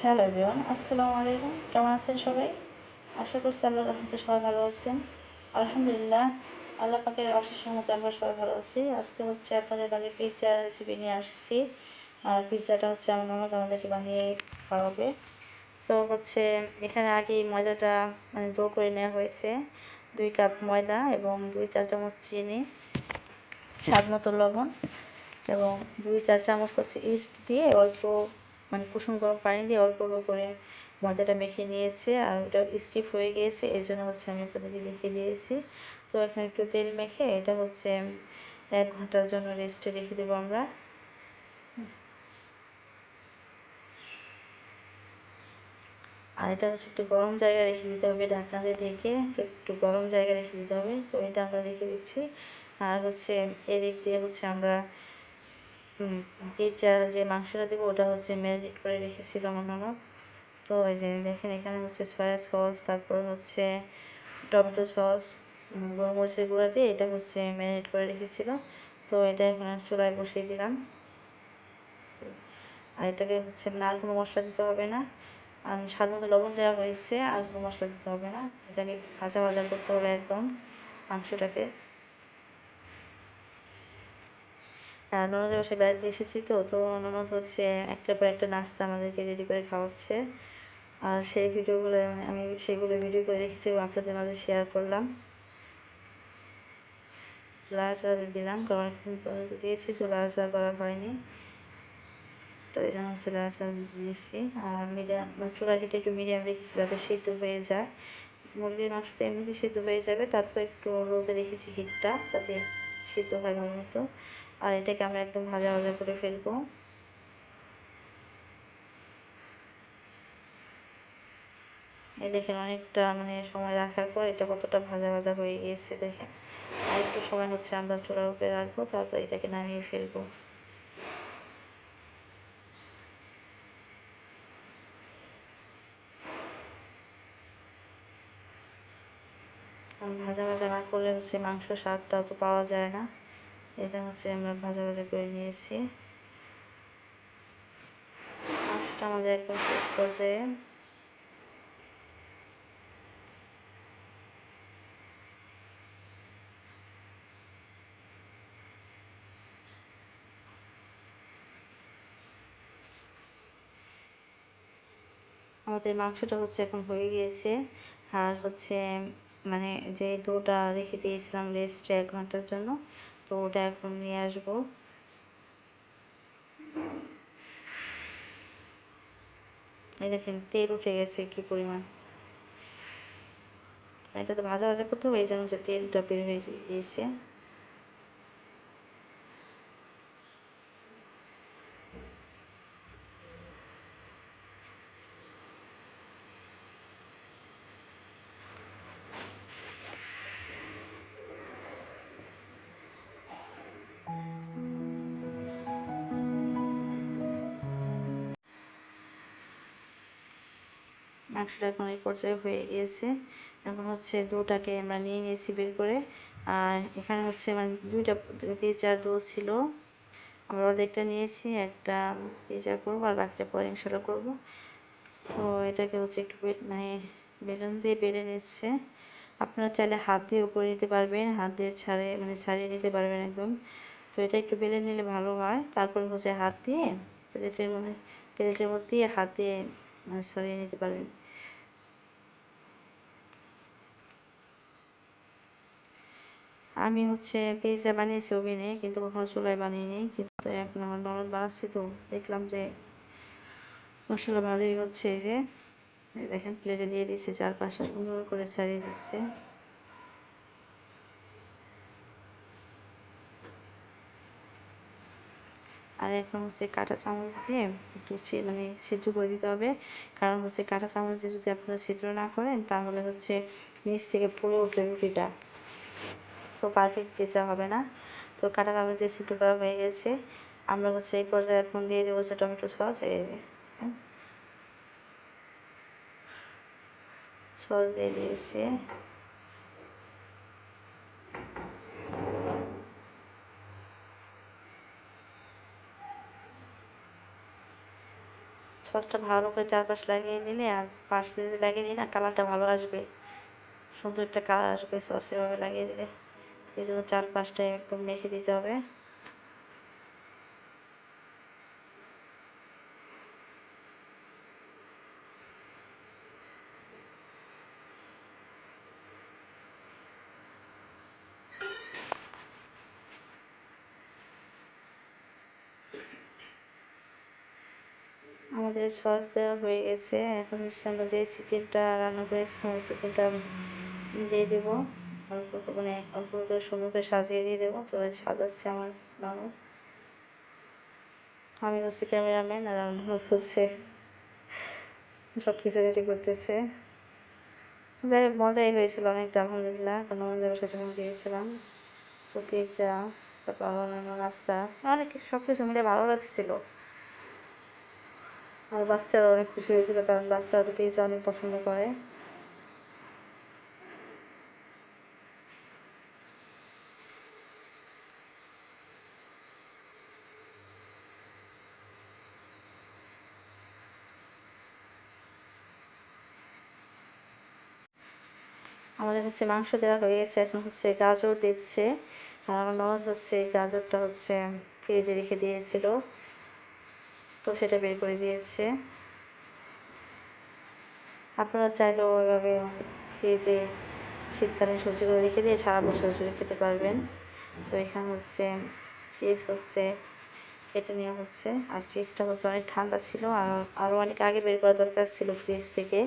Hello everyone আসসালামু আলাইকুম কেমন আছেন সবাই? আশা করছি আল্লাহ রহমতে সবাই ভালো আছেন। আলহামদুলিল্লাহ, আল্লাহ পাকের অশেষ মতো আমরা সবাই ভালো আছি। আজকে হচ্ছে আপনাদের কাছে পিৎজা রেসিপি নিয়ে আসছি। আর পিৎজাটা হচ্ছে আমার ননদ আমাদেরকে বানিয়ে খাওয়াবে। তো হচ্ছে এখানে আগে ময়দাটা মানে দো করে নেওয়া হয়েছে। দুই কাপ ময়দা এবং দুই চার চামচ চিনি, স্বাদ মতো লবণ এবং দুই চার চামচ হচ্ছে ইস্ট দিয়ে অল্প মানে কুসুম গরম পানি দিয়ে অল্প অল্প করে ময়দাটা মেখে নিয়েছে আর ওটা স্কিপ হয়ে গিয়েছে, এই জন্য হচ্ছে আমি আপনাদেরকে লিখে দিয়েছি। তো এখন একটু তেল মেখে এটা হচ্ছে এক ঘণ্টার জন্য রেস্টে রেখে দেবো আমরা। আর এটা হচ্ছে একটু গরম জায়গায় রেখে দিতে হবে, ঢাকনা দিয়ে ঢেকে একটু গরম জায়গায় রেখে দিতে হবে। তো এটা আমরা রেখে দিচ্ছি। আর হচ্ছে এদিক দিয়ে হচ্ছে আমরা পিৎজার যে মাংসটা দেবো ওটা হচ্ছে ম্যারিনেট করে রেখেছিল আমার তো ওই যে দেখেন, এখানে হচ্ছে সয়া সস তারপর হচ্ছে টমেটো সস গোলমরিচের গুঁড়া দিয়ে এটা হচ্ছে ম্যারিনেট করে রেখেছিল। তো এটা এখন চুলায় বসিয়ে দিলাম। আর এটাকে হচ্ছে না, আর কোনো মশলা দিতে হবে না। আর মতো লবণ দেওয়া হয়েছে, আর কোনো মশলা দিতে হবে না। এটাকে ভাজা ভাজা করতে হবে একদম মাংসটাকে। ননদের বাসায় বেড়াতে এসেছি তো তো ননদ হচ্ছে একটা পর একটা নাস্তা আমাদেরকে রেডি করে খাওয়াচ্ছে। আর সেই ভিডিওগুলো আমি সেগুলো ভিডিও করে রেখেছি এবং আপনাদের মাঝে শেয়ার করলাম। লাড়াচাড়া দিলাম পর্যন্ত দিয়েছি, তো লাড়াচাড়া করা হয়নি। তো এই জন্য হচ্ছে লাড়াচাড়া দিয়েছি। আর মিডিয়াম হিটে একটু মিডিয়াম রেখেছি যাতে সিদ্ধ হয়ে যায়। মুরগির মাংসটা এমনিতে সিদ্ধ হয়ে যাবে, তারপর একটু রোদে রেখেছি হিটটা যাতে সিদ্ধ হয় ভালো মতো। আর এটাকে আমরা একদম ভাজা ভাজা করে ফেলব। এই দেখেন অনেকটা মানে সময় রাখার পর এটা কতটা ভাজা ভাজা হয়ে গিয়েছে দেখেন। আর একটু সময় হচ্ছে আমরা চুলার উপরে রাখব, তারপর এটাকে নামিয়ে ফেলব। ভাজা ভাজা না করলে হচ্ছে মাংস স্বাদটা তো পাওয়া যায় না। এটা হচ্ছে আমরা ভাজা ভাজা করে নিয়েছি। মাংসটা আমাদের একদম শেষ পর্যায়ে আমাদের মাংসটা হচ্ছে এখন হয়ে গিয়েছে। আর হচ্ছে মানে যে ডোটা রেখে দিয়েছিলাম রেস্টে এক ঘণ্টার জন্য তো ওটা এখন নিয়ে আসব এই দেখেন তেল উঠে গেছে কি পরিমাণ এটা তো ভাজা ভাজা করতে হবে এই জন্য যে তেলটা বের হয়ে গিয়েছে মাংসটা এখন এই পর্যায়ে হয়ে গিয়েছে। এখন হচ্ছে দুটাকে আমরা নিয়ে নিয়েছি বের করে। আর এখানে হচ্ছে মানে দুইটা পিজার দো ছিল। আমরা অর্ধেকটা নিয়েছি, একটা পিজা করব আর বাকিটা পরে ইনশাল্লাহ করব। তো এটাকে হচ্ছে একটু মানে বেলুন দিয়ে বেড়ে নিচ্ছে। আপনারা চাইলে হাত দিয়ে উপরে নিতে পারবেন। হাত দিয়ে ছাড়ে মানে ছাড়িয়ে নিতে পারবেন একদম। তো এটা একটু বেলে নিলে ভালো হয়। তারপর হচ্ছে হাত দিয়ে প্লেটের মধ্যে প্লেটের মধ্যে হাত দিয়ে মানে সরিয়ে নিতে পারবেন। আমি হচ্ছে পিৎজা বানিয়েছি ওভেনে, কিন্তু কখনো চুলায় বানিয়ে কিন্তু এখন আমার নরম বানাচ্ছি তো দেখলাম যে মশলা ভালোই হচ্ছে এই যে। দেখেন প্লেটে দিয়ে দিচ্ছে চারপাশে সুন্দর করে ছাড়িয়ে দিচ্ছে। আর এখন হচ্ছে কাঁটা চামচ দিয়ে একটু মানে ছিদ্র করে দিতে হবে। কারণ হচ্ছে কাঁটা চামচ দিয়ে যদি আপনারা ছিদ্র না করেন, তাহলে হচ্ছে নিচ থেকে পুরো উঠবে রুটিটা তো পারফেক্ট পিজা হবে না। তো কাঁটা চামচ দিয়ে ছিদ্র করা হয়ে গেছে। আমরা হচ্ছে এই পর্যায়ে এখন দিয়ে দেবো হচ্ছে টমেটো সস, এই সস দিয়ে দিয়েছি। সসটা ভালো করে চারপাশ লাগিয়ে দিলে আর পাশ যদি লাগিয়ে না কালারটা ভালো আসবে। সুন্দর একটা কালার আসবে সস এভাবে লাগিয়ে দিলে। এই জন্য চারপাশটা একদম মেখে দিতে হবে। আমাদের সস দেওয়া হয়ে গেছে। এখন আমরা যে চিকেনটা রান্না করেছিলাম ওই চিকেনটা দিয়ে দেবো। মানে অল্প করে সাজিয়ে দিয়ে দেবো। তো সাজাচ্ছে আমার ননদ আমি হচ্ছে ক্যামেরাম্যান আর আমার হচ্ছে সব কিছু রেডি করতেছে। যাই হোক, মজাই হয়েছিল অনেকটা, আলহামদুলিল্লাহ। কারণ আমাদের যখন গিয়েছিলাম, তো পিৎজা তারপর অন্যান্য নাস্তা, অনেক সব কিছু মিলে ভালো লাগছিল। আর বাচ্চারা অনেক খুশি হয়েছিল, কারণ বাচ্চারা তো পিৎজা অনেক পছন্দ করে। আমাদের হচ্ছে মাংস দেওয়া হয়ে গেছে এখন হচ্ছে গাজর দিচ্ছে। আর আমার ননদ হচ্ছে গাজরটা হচ্ছে ফ্রিজে রেখে দিয়েছিল। তো সেটা বের করে দিয়েছে। আপনারা চাইলেও ওইভাবে ফ্রিজে শীতকালে সবজিগুলো রেখে দিয়ে সারা বছর জুড়ে খেতে পারবেন। তো এখানে হচ্ছে চিজ হচ্ছে কেটে নেওয়া হচ্ছে, আর চিজটা হচ্ছে অনেক ঠান্ডা ছিল। আর আরও অনেক আগে বের করা দরকার ছিল ফ্রিজ থেকে।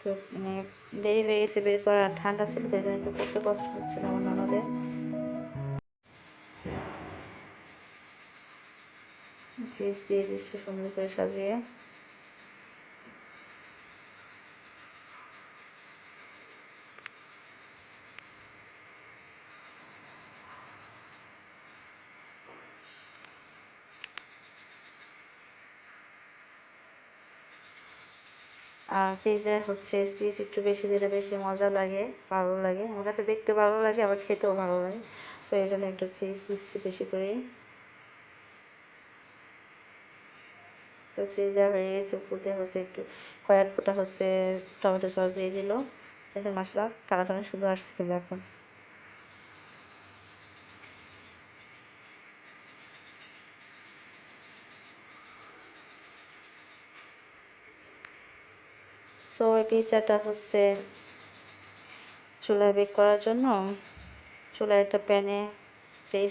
তো মানে দেরি হয়ে গেছে বের করা, ঠান্ডা ছিল, তাই জন্য একটু কষ্ট হচ্ছিল আমার চিজ দিয়ে দিচ্ছে সুন্দর করে সাজিয়ে। পিৎজা হচ্ছে চিজ একটু বেশি দিলে বেশি মজা লাগে, ভালো লাগে। আমার কাছে দেখতে ভালো লাগে, আবার খেতেও ভালো লাগে। তো এই জন্য একটু চিজ দিচ্ছি বেশি করে তো চিজ হয়ে গেছে উপর হচ্ছে একটু কয়েক ফোঁটা হচ্ছে টমেটো সস দিয়ে দিল। এখন মশলা কালারটা অনেক সুন্দর আসছে কিন্তু এখন। ওই হচ্ছে চুলায় বেক করার জন্য। চুলায় একটা প্যানে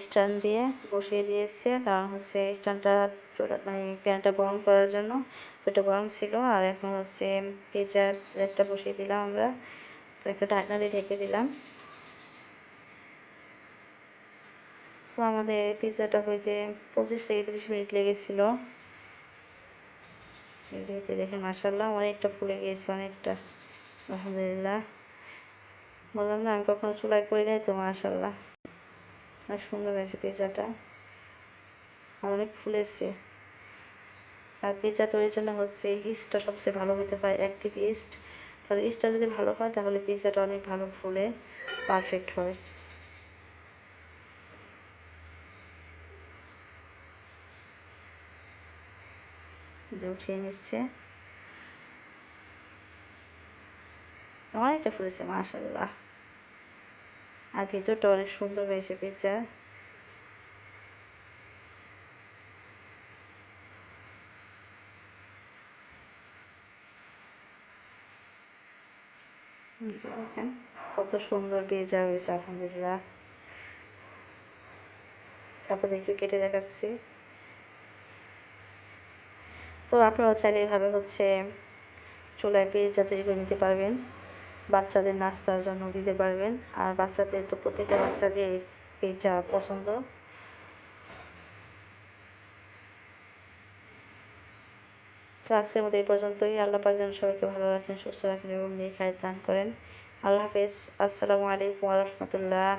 স্ট্যান্ড দিয়ে বসিয়ে দিয়েছে। কারণ হচ্ছে স্ট্যান্ডটা মানে প্যানটা গরম করার জন্য ওটা গরম ছিল। আর এখন হচ্ছে পিৎজার প্লেটটা বসিয়ে দিলাম আমরা। তো একটা ঢাকনা দিয়ে ঢেকে দিলাম। তো আমাদের পিৎজাটা হইতে পঁচিশ থেকে তিরিশ মিনিট লেগেছিল। এগুলিতে দেখেন মাসাল্লাহ অনেকটা ফুলে গিয়েছে অনেকটা। আলহামদুলিল্লাহ। বললাম না, আমি কখনো চুলাই করি নাই তো মাসাল্লাহ অনেক সুন্দর হয়েছে পিৎজাটা আর অনেক ফুলেছে। আর পিৎজা তৈরির জন্য হচ্ছে ইস্টটা সবচেয়ে ভালো হতে পারে অ্যাক্টিভ ইস্ট। তাহলে ইস্টটা যদি ভালো হয়, তাহলে পিৎজাটা অনেক ভালো ফুলে পারফেক্ট হয়। উঠিয়ে নিচ্ছে। অনেকটা ফুলেছে মাশাল্লাহ আর ভিতরটা অনেক সুন্দর হয়েছে দেখেন, কত সুন্দর পিৎজা হয়েছে, আলহামদুলিল্লাহ। তারপরে একটু কেটে দেখাচ্ছি। তো আপনারাও চাইলে এভাবে হচ্ছে চুলায় পিৎজা তৈরি করে নিতে পারবেন। বাচ্চাদের নাস্তার জন্য দিতে পারবেন। আর বাচ্চাদের তো প্রত্যেকটা বাচ্চাদের পিৎজা পছন্দ। তো আজকের মতো এই পর্যন্তই। আল্লাহ পাক যেন সবাইকে ভালো রাখেন, সুস্থ রাখেন এবং নিয়ে খায় দান করেন। আল্লাহ হাফেজ। আসসালামু আলাইকুম রহমতুল্লাহ।